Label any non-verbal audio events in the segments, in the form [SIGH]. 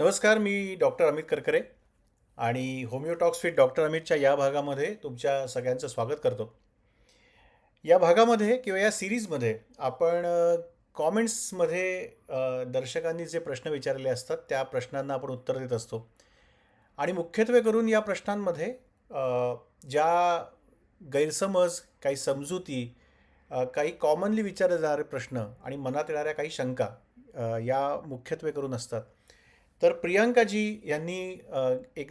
नमस्कार मी डॉक्टर अमित करकरे आणि होमिओटॉक्स with doctor अमितच्या या भागामध्ये तुमच्या सगळ्यांचं स्वागत करतो. या भागामध्ये किंवा या सिरीजमध्ये आपण कॉमेंट्समध्ये दर्शकांनी जे प्रश्न विचारले असतात त्या प्रश्नांना आपण उत्तर देत असतो. आणि मुख्यत्वे करून या प्रश्नांमध्ये ज्या गैरसमज काही समजुती काही कॉमनली विचारले जाणारे प्रश्न आणि मनात येणाऱ्या काही शंका या मुख्यत्वे करून असतात. तर प्रियांकाजी यांनी एक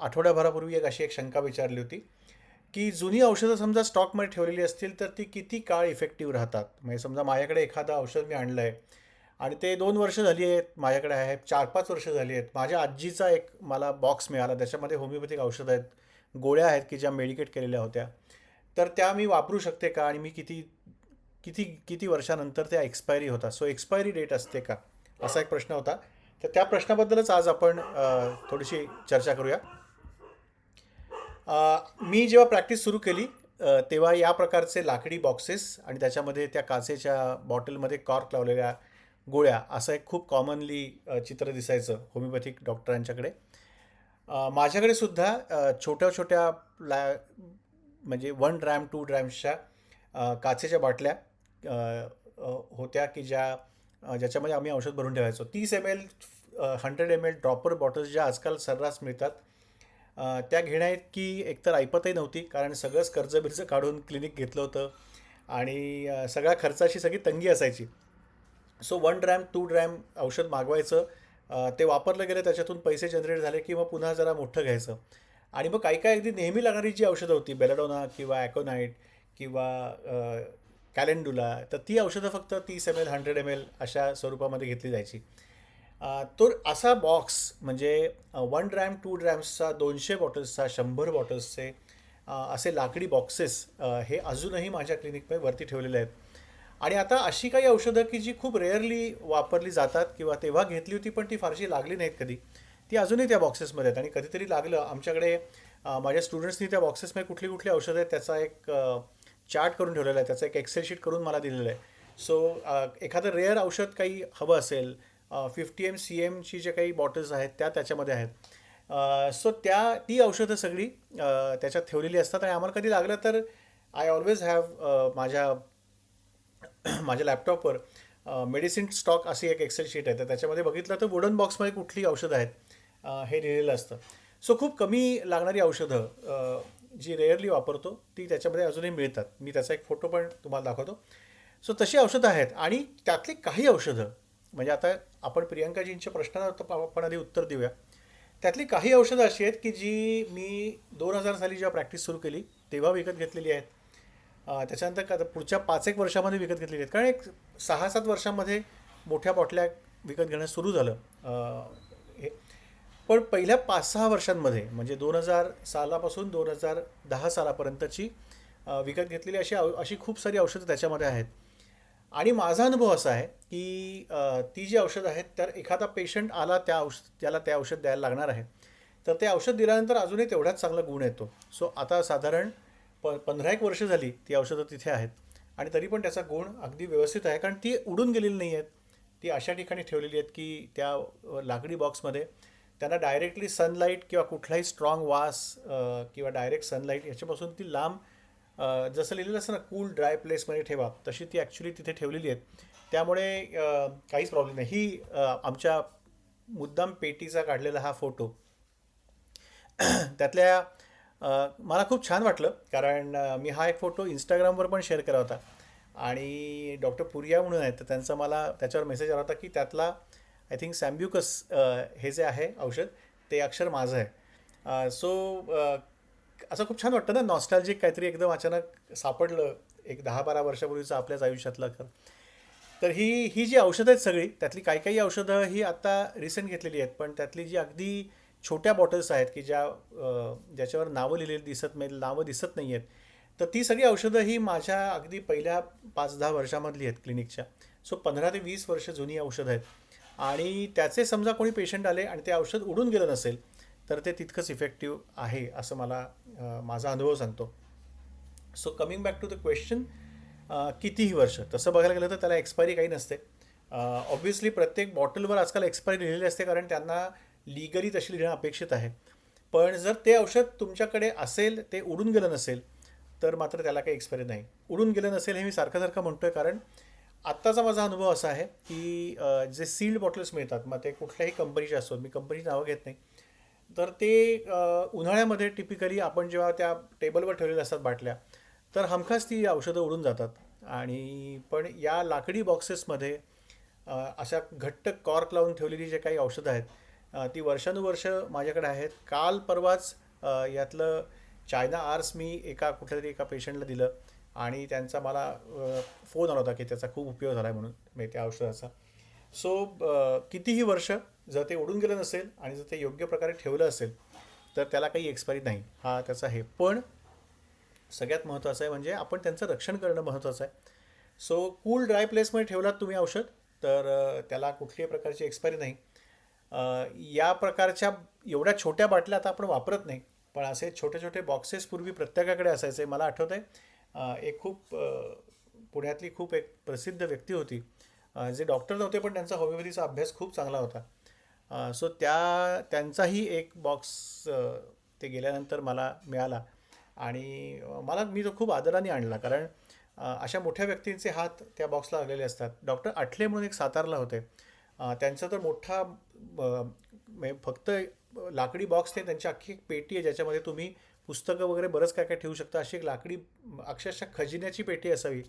आठवड्याभरापूर्वी एक अशी एक शंका विचारली होती की जुनी औषधं समजा स्टॉकमध्ये ठेवलेली असतील तर ती किती काळ इफेक्टिव्ह राहतात? म्हणजे समजा माझ्याकडे एखादं औषध मी आणलं आहे आणि ते दोन वर्ष झाली आहेत माझ्याकडे आहे चार पाच वर्ष झाली आहेत माझ्या आजीचा एक मला बॉक्स मिळाला त्याच्यामध्ये होमिओपॅथिक औषधं आहेत गोळ्या आहेत की ज्या मेडिकेट केलेल्या होत्या तर त्या मी वापरू शकते का आणि मी किती किती किती वर्षानंतर त्या एक्सपायरी होतात? सो एक्सपायरी डेट असते का? असा एक प्रश्न होता. तर त्या प्रश्नाबद्दलच आज आपण थोडीशी चर्चा करूया. मी जेव्हा प्रॅक्टिस सुरू केली तेव्हा या प्रकारचे लाकडी बॉक्सेस आणि त्याच्यामध्ये त्या काचेच्या बॉटलमध्ये कॉर्क लावलेल्या गोळ्या असं एक खूप कॉमनली चित्र दिसायचं होमिओपॅथिक डॉक्टरांच्याकडे माझ्याकडे सुद्धा छोट्या छोट्या ला म्हणजे वन ड्रॅम टू ड्रॅम्सच्या काचेच्या बाटल्या होत्या की ज्या ज्याच्यामध्ये आम्ही औषध भरून ठेवायचो. तीस M L hundred M L dropper bottles ज्या आजकाल सर्रास मिळतात त्या घेण्यात की एकतर ऐपतही नव्हती कारण सगळंच कर्ज बिर्ज काढून क्लिनिक घेतलं होतं आणि सगळ्या खर्चाशी सगळी तंगी असायची. So one dram two dram औषध मागवायचं ते वापरलं गेलं त्याच्यातून पैसे जनरेट झाले की मग पुन्हा जरा मोठं घ्यायचं. आणि मग काही काही अगदी नेहमी लागणारी जी औषधं होती बेलाडोना किंवा ॲकोनाईट किंवा कॅलेंडुला तर ती औषधं फक्त तीस M L hundred M L अशा स्वरूपामध्ये घेतली जायची. तर तो असा बॉक्स म्हणजे वन ड्रॅम टू ड्रॅम्सचा दोनशे बॉटल्सचा शंभर बॉटल्सचे असे लाकडी बॉक्सेस हे अजूनही माझ्या क्लिनिकमध्ये वरती ठेवलेले आहेत. आणि आता अशी काही औषधं की जी खूप रेअरली वापरली जातात किंवा तेव्हा घेतली होती पण ती फारशी लागली नाहीत कधी ती अजूनही त्या बॉक्सेसमध्ये आहेत. आणि कधीतरी लागलं. आमच्याकडे माझ्या स्टुडंट्सनी त्या बॉक्सेसमध्ये कुठली कुठली औषधं आहेत त्याचा एक चार्ट करून ठेवलेला आहे. त्याचं एक एक्सेल शीट करून मला दिलेलं आहे. सो एखादं रेअर औषध काही हवं असेल फिफ्टी एम सी एमची जे काही बॉटल्स आहेत त्या त्याच्यामध्ये आहेत. सो त्या ती औषधं सगळी त्याच्यात ठेवलेली असतात आणि आम्हाला कधी लागलं तर आय ऑलवेज हॅव माझ्या [CLEARS THROAT] माझ्या लॅपटॉपवर मेडिसिन स्टॉक अशी एक एक्सेल शीट आहे. तर त्याच्यामध्ये बघितलं तर वुडन बॉक्समध्ये कुठली औषधं आहेत हे लिहिलेलं असतं. सो खूप कमी लागणारी औषधं जी रेअरली वापरतो ती त्याच्यामध्ये अजूनही मिळतात. मी त्याचा एक फोटो पण तुम्हाला दाखवतो. सो तशी औषधं आहेत आणि त्यातली काही औषधं म्हणजे आता आपण प्रियंकाजींच्या प्रश्नाला आपण आधी उत्तर देऊया. त्यातली काही औषधं अशी आहेत की जी मी दोन हजार साली जेव्हा प्रॅक्टिस सुरू केली तेव्हा विकत घेतलेली आहेत. त्याच्यानंतर का पुढच्या पाच एक वर्षामध्ये विकत घेतलेली आहेत. कारण एक सहा सात वर्षामध्ये मोठ्या बॉटल्या विकत घेणं सुरू झालं. पण पहिल्या पाच सहा वर्षांमध्ये म्हणजे दोन हजार सालापासून दोन हजार दहा सालापर्यंतची विकत घेतलेली अशी औ- अशी खूप सारी औषधं त्याच्यामध्ये आहेत. आणि माझा अनुभव असा आहे की ती जी औषधं आहेत तर एखादा पेशंट आला त्या औषध त्याला ते औषध द्यायला लागणार आहे. तर ते औषध दिल्यानंतर अजूनही तेवढाच चांगला गुण येतो. सो आता साधारण प पंधरा एक वर्ष झाली ती औषधं तिथे आहेत. आणि तरी पण त्याचा गुण अगदी व्यवस्थित आहे कारण ती उडून गेलेली नाही आहेत ती अशा ठिकाणी ठेवलेली आहेत की त्या लाकडी बॉक्समध्ये त्यांना डायरेक्टली सनलाईट किंवा कुठलाही स्ट्रॉंग वास किंवा डायरेक्ट सनलाईट याच्यापासून ती लांब जसं लिहिलेलं असतं ना कूल ड्राय प्लेसमध्ये ठेवा तशी ती ॲक्च्युली तिथे ठेवलेली आहेत. त्यामुळे काहीच प्रॉब्लेम नाही. ही आमच्या मुद्दाम पेटीचा काढलेला हा फोटो त्यातल्या मला खूप छान वाटलं कारण मी हा एक फोटो इंस्टाग्रामवर पण शेअर केला होता. आणि डॉक्टर पुरिया म्हणून आहेत तर त्यांचा मला त्याच्यावर मेसेज आला होता की त्यातला आय थिंक सॅम्ब्युकस हे जे आहे औषध ते अक्षर माझं आहे. Uh, सो uh, असं खूप छान वाटतं ना नॉस्टॅल्जिक काहीतरी एकदम अचानक सापडलं एक दहा बारा वर्षापूर्वीचं आपल्याच आयुष्यातलं खरं तर ही ही जी औषधं आहेत सगळी त्यातली काही काही औषधं ही आत्ता रिसेंट घेतलेली आहेत पण त्यातली जी अगदी छोट्या बॉटल्स आहेत की ज्या uh, ज्याच्यावर नावं लिहिलेली दिसत नाही नावं दिसत नाही आहेत तर ती सगळी औषधं ही माझ्या अगदी पहिल्या पाच दहा वर्षामधली आहेत क्लिनिकच्या सो पंधरा ते वीस वर्ष जुनी औषधं आहेत. आणि त्याचे समजा कोणी पेशंट आले आणि ते औषध उडून गेलं नसेल तर ते तितकंच इफेक्टिव्ह आहे असं मला माझा अनुभव सांगतो. So coming back to the question कितीही वर्ष तसं बघायला गेलं तर त्याला एक्सपायरी काही नसते. ऑब्व्हियसली प्रत्येक बॉटलवर आजकाल एक्सपायरी लिहिलेली असते कारण त्यांना लिगली तशी लिहिणं अपेक्षित आहे. पण जर ते औषध तुमच्याकडे असेल ते उडून गेलं नसेल तर मात्र त्याला काही एक्सपायरी नाही. उडून गेलं नसेल हे मी सारखं सारखं म्हणतो आहे कारण आत्ताचा माझा अनुभव असा आहे की जे सील्ड बॉटल्स मिळतात मग ते कुठल्याही कंपनीचे असो मी कंपनीची नावं घेत नाही. तर ते उन्हाळ्यामध्ये टिपिकली आपण जेव्हा त्या टेबलवर ठेवलेल्या असतात बाटल्या तर हमखास ती औषधं उडून जातात. आणि पण या लाकडी बॉक्सेसमध्ये अशा घट्ट कॉर्क लावून ठेवलेली जे काही औषधं आहेत ती वर्षानुवर्ष माझ्याकडे आहेत. काल परवाच यातलं चायना आर्स मी एका कुठल्या तरी एका पेशंटला दिलं. आणि त्यांचा मला फोन आला होता की त्याचा खूप उपयोग झाला आहे म्हणून म्हणजे त्या औषधाचा. सो कितीही वर्ष जर ते ओढून गेलं नसेल आणि जर ते योग्य प्रकारे ठेवलं असेल तर त्याला काही एक्सपायरी नाही हा त्याचा आहे पण सगळ्यात महत्त्वाचं आहे म्हणजे आपण त्यांचं रक्षण करणं महत्त्वाचं आहे. सो कूल ड्राय प्लेसमध्ये ठेवलात तुम्ही औषध तर त्याला कुठल्याही प्रकारची एक्सपायरी नाही. या प्रकारच्या एवढ्या छोट्या बाटल्या आता आपण वापरत नाही पण असे छोटे छोटे बॉक्सेस पूर्वी प्रत्येकाकडे असायचे मला आठवत आहे एक खूप पुण्यातली खूप एक प्रसिद्ध व्यक्ती होती. जे डॉक्टर नव्हते पण त्यांचा होमिओपॅथीचा अभ्यास खूप चांगला होता. सो त्या त्यांचाही एक बॉक्स ते गेल्यानंतर मला मिळाला. आणि मला मी तो खूप आदराने आणला. कारण अशा मोठ्या व्यक्तींचे हात त्या बॉक्सला लागलेले असतात. डॉक्टर आठले म्हणून एक सातारला होते. त्यांचा तर मोठा म्हणजे फक्त लाकडी बॉक्स नाही त्यांची अख्खी एक पेटी आहे ज्याच्यामध्ये तुम्ही पुस्तकं वगैरे बरंच काय काय ठेवू शकता. अशी एक लाकडी अक्षरशः खजिन्याची पेटी असावी.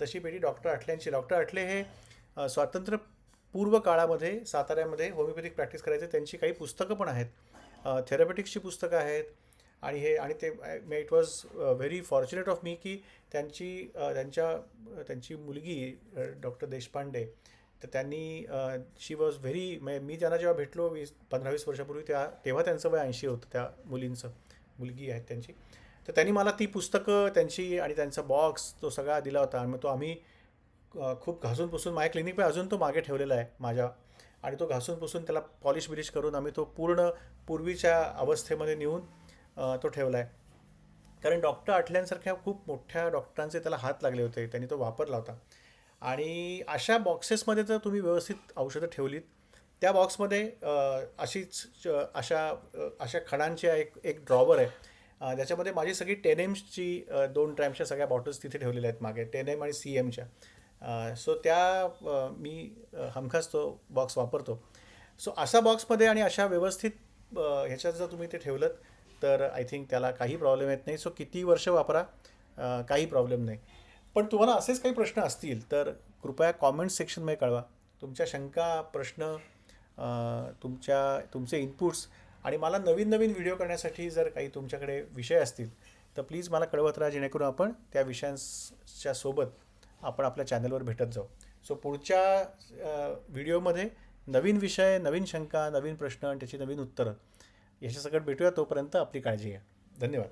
तशी पेटी डॉक्टर आठल्यांची डॉक्टर आठले हे स्वातंत्र्य पूर्व काळामध्ये साताऱ्यामध्ये होमिओपॅथिक प्रॅक्टिस करायचे. त्यांची काही पुस्तकं पण आहेत. थेरपॅटिक्सची पुस्तकं आहेत. आणि हे आणि ते it was very fortunate of me की त्यांची त्यांच्या त्यांची मुलगी डॉक्टर देशपांडे तर त्यांनी शी वॉज व्हेरी मी त्यांना जेव्हा भेटलो वीस पंधरा वीस वर्षापूर्वी त्या तेव्हा त्यांचं वय ऐंशी होतं त्या मुलींचं. मुलगी आहेत त्यांची. तर त्यांनी मला ती पुस्तकं त्यांची आणि त्यांचा बॉक्स तो सगळा दिला होता आणि मग तो आम्ही खूप घासून पुसून माझ्या क्लिनिक अजून तो मागे ठेवलेला आहे माझ्या. आणि तो घासून पुसून त्याला पॉलिश बिलिश करून आम्ही तो पूर्ण पूर्वीच्या अवस्थेमध्ये नेऊन तो ठेवला आहे. कारण डॉक्टर आठल्यांसारख्या खूप मोठ्या डॉक्टरांचे त्याला हात लागले होते. त्यांनी तो वापरला होता. आणि अशा बॉक्सेसमध्ये जर तुम्ही व्यवस्थित औषधं ठेवलीत. त्या बॉक्समध्ये अशीच अशा अशा खणांची एक एक ड्रॉवर आहे. ज्याच्यामध्ये माझी सगळी टेन एम्सची दोन ट्रॅम्सच्या सगळ्या बॉटल्स तिथे ठेवलेल्या आहेत मागे टेन एम आणि सी एमच्या सो त्या मी हमखास तो बॉक्स वापरतो. सो अशा बॉक्समध्ये आणि अशा व्यवस्थित ह्याच्यात जर तुम्ही ते ठेवलं तर आय थिंक त्याला काही प्रॉब्लेम येत नाही. सो किती वर्ष वापरा काही प्रॉब्लेम नाही. पण तुम्हाला असेच काही प्रश्न असतील तर कृपया कॉमेंट सेक्शनमध्ये कळवा. तुमच्या शंका प्रश्न तुमच्या तुमचे इनपुट्स आणि मला नवीन नवीन व्हिडिओ करण्यासाठी जर काही तुमच्याकडे विषय असतील तर प्लीज मला कळवत राहा जेणेकरून आपण त्या विषयांच्या सोबत आपण आपल्या चॅनलवर भेटत जाऊ. सो पुढच्या व्हिडिओमध्ये नवीन विषय नवीन शंका नवीन प्रश्न आणि त्याची नवीन उत्तरं याच्या सगळं भेटूया तोपर्यंत आपली काळजी घ्या. धन्यवाद.